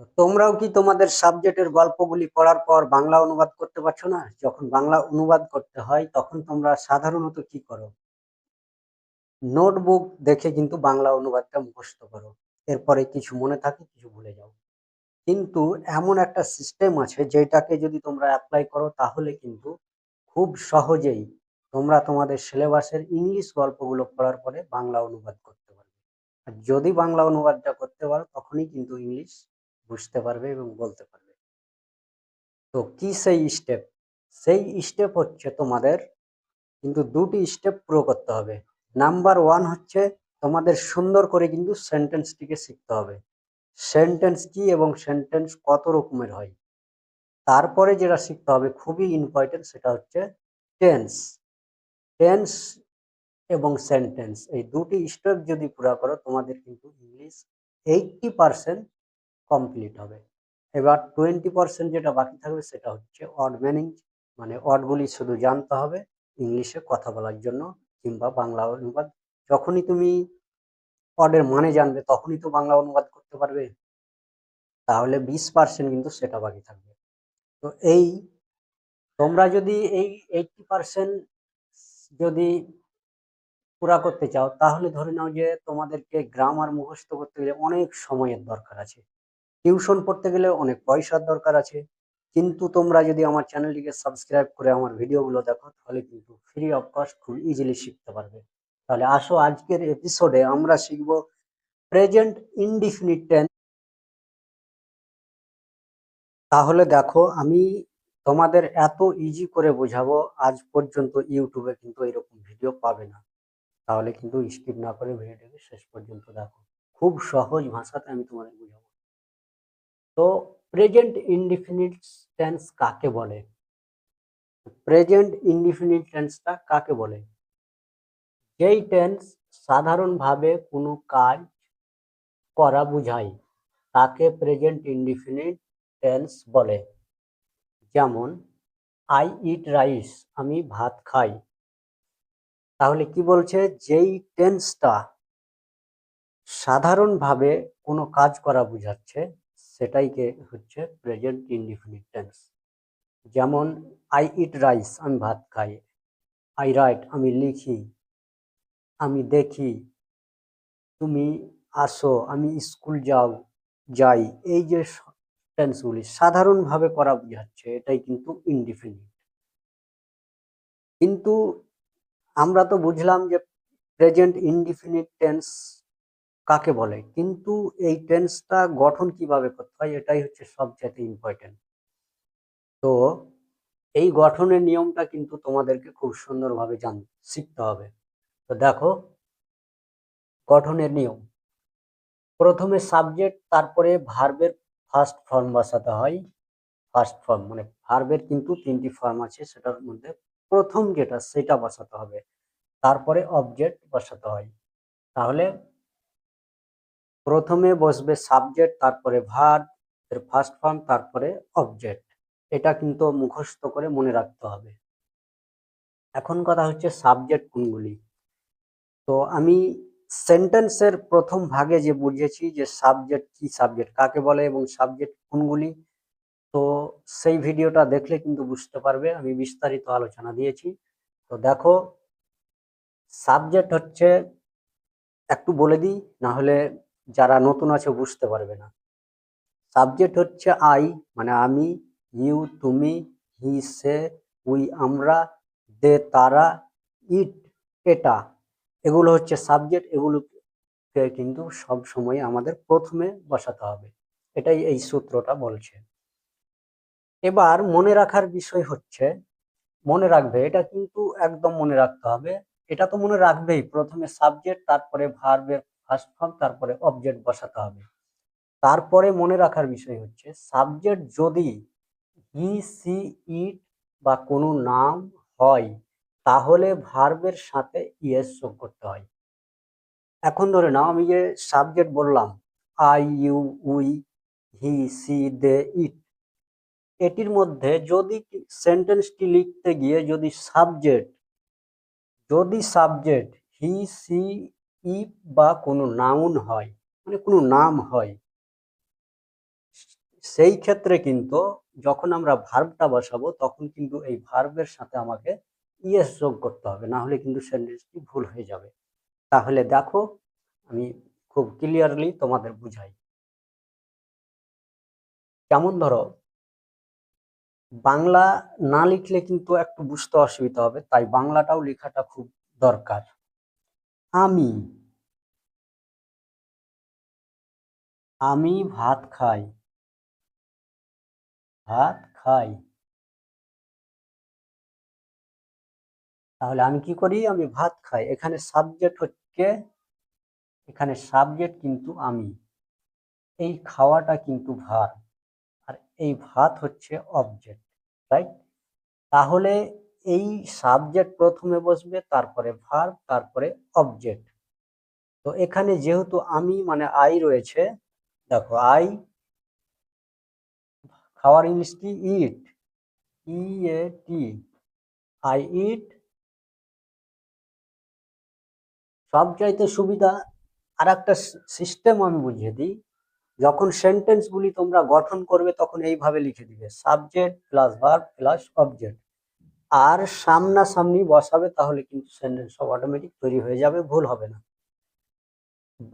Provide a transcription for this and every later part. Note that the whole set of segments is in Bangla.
তোমরাও কি তোমাদের সাবজেক্টের গল্পগুলি পড়ার পর বাংলা অনুবাদ করতে পারছ না? যখন বাংলা অনুবাদ করতে হয়, তখন তোমরা সাধারণত কি করো? নোটবুক দেখে কিন্তু বাংলা অনুবাদটা মুখস্থ করো। এরপরে কিছু মনে থাকে, কিছু ভুলে যাও। কিন্তু এমন একটা সিস্টেম আছে, যেটাকে যদি তোমরা অ্যাপ্লাই করো, তাহলে কিন্তু খুব সহজেই তোমরা তোমাদের সিলেবাসের ইংলিশ গল্পগুলো পড়ার পরে বাংলা অনুবাদ করতে পারবে। আর যদি বাংলা অনুবাদটা করতে পারো, তখনই কিন্তু ইংলিশ বুঝতে পারবে এবং বলতে পারবে। তো কি সেই স্টেপ সেই স্টেপ হচ্ছে তোমাদের কিন্তু দুটি স্টেপ পুরো করতে হবে। নাম্বার ওয়ান হচ্ছে তোমাদের সুন্দর করে কিন্তু সেন্টেন্সটিকে শিখতে হবে। সেন্টেন্স কি এবং সেন্টেন্স কত রকমের হয়? তারপরে যেটা শিখতে হবে খুবই ইম্পর্টেন্ট সেটা হচ্ছে টেন্স টেন্স এবং সেন্টেন্স এই দুটি স্টেপ যদি পুরা করো তোমাদের কিন্তু ইংলিশ এইটটি পারসেন্ট কমপ্লিট হবে। এবার টোয়েন্টি পার্সেন্ট যেটা বাকি থাকবে সেটা হচ্ছে অড মিনিং মানে অডগুলি শুধু জানতে হবে, ইংলিশে কথা বলার জন্য কিংবা বাংলা অনুবাদ। যখনই তুমি অডের মানে জানবে, তখনই তো বাংলা অনুবাদ করতে পারবে। তাহলে বিশ পার্সেন্ট কিন্তু সেটা বাকি থাকবে। তো এই তোমরা যদি এই এইটটি পার্সেন্ট যদি পুরা করতে চাও, তাহলে ধরে নাও যে তোমাদেরকে গ্রামার মুখস্থ করতে গেলে অনেক সময়ের দরকার আছে। টিউশন পড়তে গেলে অনেক পয়সার দরকার আছে। কিন্তু তোমরা যদি আমার চ্যানেলটিকে সাবস্ক্রাইব করে আমার ভিডিওগুলো দেখো, তাহলে কিন্তু ফ্রি অফ কস্ট খুব ইজিলি শিখতে পারবে। তাহলে আসো আজকের এপিসোডে আমরা শিখব প্রেজেন্ট ইনডিফিনিট তাহলে দেখো, আমি তোমাদের এত ইজি করে বোঝাবো, আজ পর্যন্ত ইউটিউবে কিন্তু এরকম ভিডিও পাবে না। তাহলে কিন্তু স্কিপ না করে ভিডিওটাকে শেষ পর্যন্ত দেখো। খুব সহজ ভাষাতে আমি তোমাদের বোঝাবো। তো প্রেজেন্ট ইনডিফিনিট টেন্স কাকে বলে? প্রেজেন্ট ইনডিফিনিট টেন্সটা কাকে বলে? যেই টেন্স সাধারণভাবে কোনো কাজ করা বোঝায়, তাকে প্রেজেন্ট ইনডিফিনিট টেন্স বলে। যেমন আই ইট রাইস আমি ভাত খাই। তাহলে কি বলছে? যেই টেন্সটা সাধারণভাবে কোনো কাজ করা বোঝাচ্ছে সেটাইকে হচ্ছে প্রেজেন্ট ইনডিফিনিট টেন্স যেমন আই ইট রাইস আমি ভাত খাই। আই রাইট আমি লিখি। আমি দেখি। তুমি আসো, আমি স্কুল যাও, যাই। এই যে টেন্সগুলি সাধারণভাবে করা বোঝাচ্ছে, এটাই কিন্তু ইনডিফিনিট কিন্তু আমরা তো বুঝলাম যে প্রেজেন্ট ইনডিফিনিট টেন্স কাকে বলে? কিন্তু এই টেন্সটা গঠন কীভাবে করতে হয়, এটাই হচ্ছে সবচেয়ে ইম্পর্টেন্ট তো এই গঠনের নিয়মটা কিন্তু তোমাদেরকে খুব সুন্দরভাবে জান, শিখতে হবে। তো দেখো, গঠনের নিয়ম। প্রথমে সাবজেক্ট তারপরে ভার্বের ফার্স্ট ফর্ম বসাতে হয়। ফার্স্ট ফর্ম মানে ভার্বের কিন্তু তিনটি ফর্ম আছে, সেটার মধ্যে প্রথম যেটা, সেটা বসাতে হবে। তারপরে অবজেক্ট বসাতে হয়। তাহলে প্রথমে বসবে সাবজেক্ট তারপরে ভার্ব এর ফার্স্ট ফর্ম তারপরে অবজেক্ট এটা কিন্তু মুখস্থ করে মনে রাখতে হবে। এখন কথা হচ্ছে সাবজেক্ট কোনগুলি? তো আমি সেন্টেন্সের প্রথম ভাগে যে বুঝেছি যে সাবজেক্ট কি সাবজেক্ট কাকে বলে এবং সাবজেক্ট কোনগুলি? তো সেই ভিডিওটা দেখলে কিন্তু বুঝতে পারবে, আমি বিস্তারিত আলোচনা দিয়েছি। তো দেখো সাবজেক্ট হচ্ছে, একটু বলে দিই, না হলে যারা নতুন আছে বুঝতে পারবে না। সাবজেক্ট হচ্ছে আই মানে আমি ইউ তুমি হি সে উই আমরা দে তারা ইট এটা। এগুলো হচ্ছে সাবজেক্ট এগুলোকে কিন্তু সব সময় আমাদের প্রথমে বসাতে হবে। এটাই এই সূত্রটা বলছে। এবার মনে রাখার বিষয় হচ্ছে, মনে রাখবে, এটা কিন্তু একদম মনে রাখতে হবে। এটা তো মনে রাখবেই, প্রথমে সাবজেক্ট তারপরে ভার্বের ফার্স্ট ফর্ম তারপরে অবজেক্ট বসাতে হবে। তারপরে মনে রাখার বিষয় হচ্ছে সাবজেক্ট যদি হি সি ইট বা কোনো নাম হয়, তাহলে ভার্বের সাথে ইয়েস যোগ করতে হয়। এখন ধরে নাও, আমি যে সাবজেক্ট বললাম I you we he she they it এটির মধ্যে যদি সেন্টেন্সটি লিখতে গিয়ে যদি সাবজেক্ট যদি সাবজেক্ট হি সি ইফ বা কোনো নাউন হয় মানে কোনো নাম হয়। সেই ক্ষেত্রে কিন্তু যখন আমরা ভার্বটা বসাবো, তখন কিন্তু এই ভার্বের সাথে আমাকে ইএস যোগ করতে হবে, না হলে কিন্তু সেন্টেন্সটি ভুল হয়ে যাবে। তাহলে দেখো, আমি খুব ক্লিয়ারলি তোমাদের বুঝাই। যেমন ধরো, বাংলা না লিখলে কিন্তু একটু বুঝতে অসুবিধা হবে, তাই বাংলাটাও লেখাটা খুব দরকার। আমি। আমি ভাত খাই। ভাত খাই। তাহলে আমি কি করি? আমি ভাত খাই। এখানে সাবজেক্ট হচ্ছে, এখানে সাবজেক্ট কিন্তু আমি। এই খাওয়াটা কিন্তু ভাত। আর এই ভাত হচ্ছে অবজেক্ট রাইট তাহলে এই সাবজেক্ট প্রথমে বসবে, তারপরে ভার তারপরে অবজেক্ট তো এখানে যেহেতু আমি মানে আই রয়েছে, দেখো আই খাওয়ার ইংলিশটি ইট ই এ টি আই ইট সবচাইতে সুবিধা আর একটা সিস্টেম আমি বুঝিয়ে দিই, যখন সেন্টেন্সগুলি তোমরা গঠন করবে তখন এইভাবে লিখে দিবে subject plus verb plus object আর সামনাসামনি বসাবে তাহলে কিন্তু সেন্টেন্স সব অটোমেটিক তৈরি হয়ে যাবে, ভুল হবে না।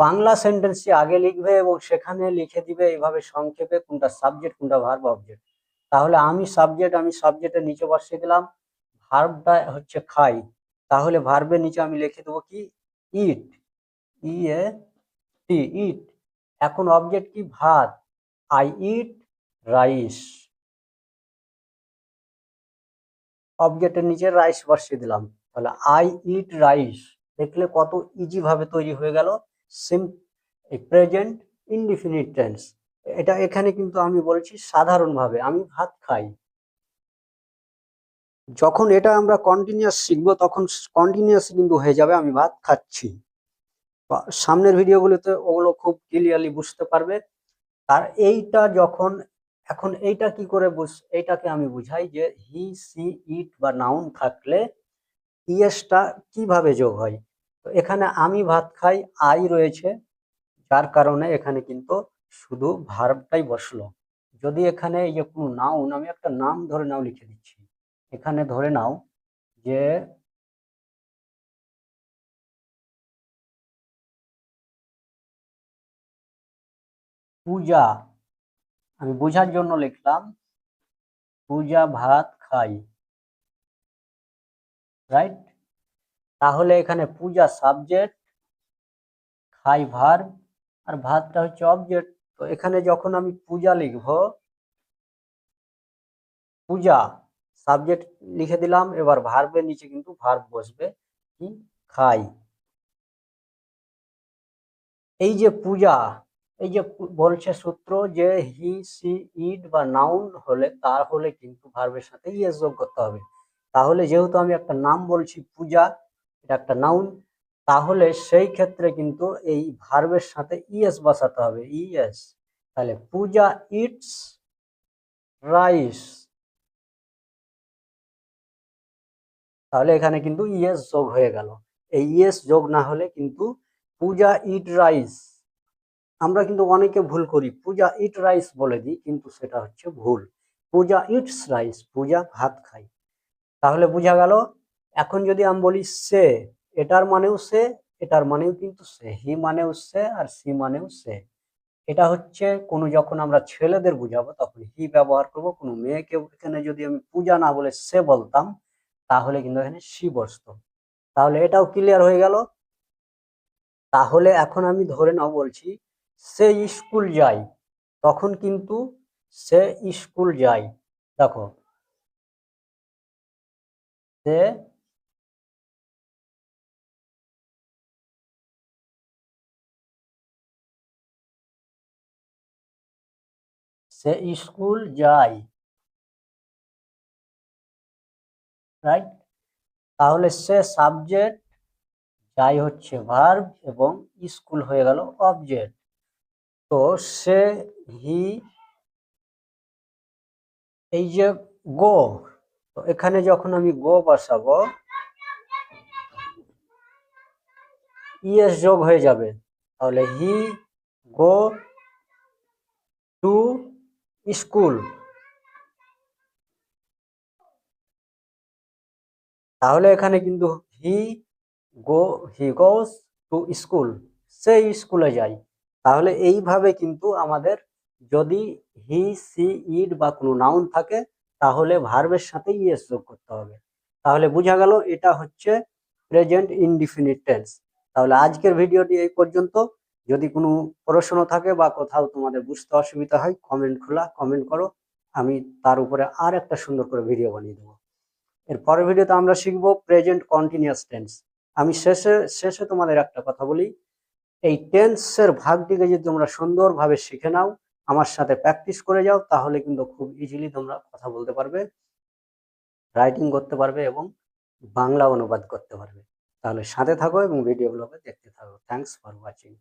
বাংলা সেন্টেন্সটি আগে লিখবে এবং সেখানে লিখে দিবে এইভাবে সংক্ষেপে কোনটা সাবজেক্ট কোনটা ভার্ব অবজেক্ট তাহলে আমি সাবজেক্ট আমি সাবজেক্টের নিচে বসিয়ে দিলাম। ভার্বটা হচ্ছে খাই। তাহলে ভার্বের নিচে আমি লিখে দেবো কি? ইট ই এ টি ইট এখন অবজেক্ট কি? ভাত। আই ইট রাইস অবজেক্টের নিচে রাইস বসিয়ে দিলাম। তাহলে আই ইট রাইস দেখলে কত ইজি ভাবে তৈরি হয়ে গেল। সিম প্রেজেন্ট ইনডিফিনিট টেন্স এটা এখানে কিন্তু আমি বলছি সাধারণভাবে আমি ভাত খাই। যখন এটা আমরা কন্টিনিউয়াস শিখব, তখন কন্টিনিউয়াস কিন্তু হয়ে যাবে, আমি ভাত খাচ্ছি। সামনের ভিডিওগুলোতে ওগুলো খুব ক্লিয়ারলি বুঝতে পারবে। আর এইটা যখন এখন এইটা কি করে বুঝ, এইটাকে আমি বুঝাই যে হি সি ইট বা নাউন থাকলে ইয়েসটা কীভাবে যোগ হয়? তো এখানে আমি ভাত খাই আই রয়েছে, যার কারণে এখানে কিন্তু শুধু ভার্বটাই বসল। যদি এখানে এই যে কোনো নাউন আমি একটা নাম ধরে নাও লিখে দিচ্ছি। এখানে ধরে নাও যে পূজা আমি বোঝার জন্য লিখলাম, পূজা ভাত খাই। রাইট তাহলে এখানে পূজা সাবজেক্ট খাই ভার, আর ভাতটা হচ্ছে অবজেক্ট তো এখানে যখন আমি পূজা লিখব, পূজা সাবজেক্ট লিখে দিলাম, এবার ভার্বের নিচে কিন্তু ভার্ব বসবে, কি? খাই। এই যে পূজা এই যে বলছে সূত্র যে হি, সি, ইট বা নাউন হলে তার হলে কিন্তু ভার্বের সাথে ইয়েস যোগ করতে হবে। তাহলে যেহেতু আমি একটা নাম বলছি, পূজা, এটা একটা নাউন, তাহলে সেই ক্ষেত্রে কিন্তু এই ভার্বের সাথে ইএস বসাতে হবে। ইএস তাহলে পূজা ইটস রাইস। তাহলে এখানে কিন্তু ইএস যোগ হয়ে গেল। এই ইএস যোগ না হলে কিন্তু পূজা ইট রাইস। আমরা কিন্তু অনেকে ভুল করি। পূজা ইট রাইস বলে দিই, কিন্তু সেটা হচ্ছে ভুল। পূজা ইটস রাইস পূজা ভাত খাই। তাহলে বোঝা গেল, এখন যদি আমি বলি সে, এটার মানেও সে, এটার মানেও কিন্তু সে, হি মানেও সে আর সি মানেও সে। এটা হচ্ছে কোনো যখন আমরা ছেলেদের বুঝাবো, তখন হি ব্যবহার করব, কোনো মেয়েকে এখানে যদি আমি পূজা না বলে সে বলতাম, তাহলে কিন্তু এখানে সি বসত। তাহলে এটাও ক্লিয়ার হয়ে গেল। তাহলে এখন আমি ধরে নাও বলছি সে স্কুল যায়, তখন কিন্তু সে স্কুল যায়। দেখো। সে সে স্কুল যায়। রাইট? তাহলে সে সাবজেক্ট, যাই হচ্ছে ভার্ব এবং স্কুল হয়ে গেল অবজেক্ট। তো সে হি, এই যে গো, তো এখানে যখন আমি গো বসাবো, ইএস যোগ হয়ে যাবে। তাহলে হি, গো, টু, স্কুল। তাহলে এখানে কিন্তু হি, গো, হি গোস, টু, স্কুল। সেই স্কুলে যায় তাহলে এইভাবে কিন্তু আমাদের যদি হি সি ইড বা কোনো নাউন থাকে, তাহলে ভার্বের সাথে ইয়েস যোগ করতে হবে। তাহলে বোঝা গেল এটা হচ্ছে প্রেজেন্ট ইনডিফিনিট টেন্স তাহলে আজকের ভিডিওটি এই পর্যন্ত। যদি কোনো প্রশ্ন থাকে বা কোথাও তোমাদের বুঝতে অসুবিধা হয় কমেন্ট খোলা কমেন্ট করো। আমি তার উপরে আর একটা সুন্দর করে ভিডিও বানিয়ে দেবো। এর পরের ভিডিওতে আমরা শিখব প্রেজেন্ট কন্টিনিউয়াস টেন্স আমি শেষে শেষে তোমাদের একটা কথা বলি। এই টেন্সের ভাগটিকে যদি তোমরা সুন্দরভাবে শিখে নাও, আমার সাথে প্র্যাকটিস করে যাও, তাহলে কিন্তু খুব ইজিলি তোমরা কথা বলতে পারবে রাইটিং করতে পারবে এবং বাংলা অনুবাদ করতে পারবে। তাহলে সাথে থাকো এবং ভিডিওগুলোকে দেখতে থাকো। Thanks for watching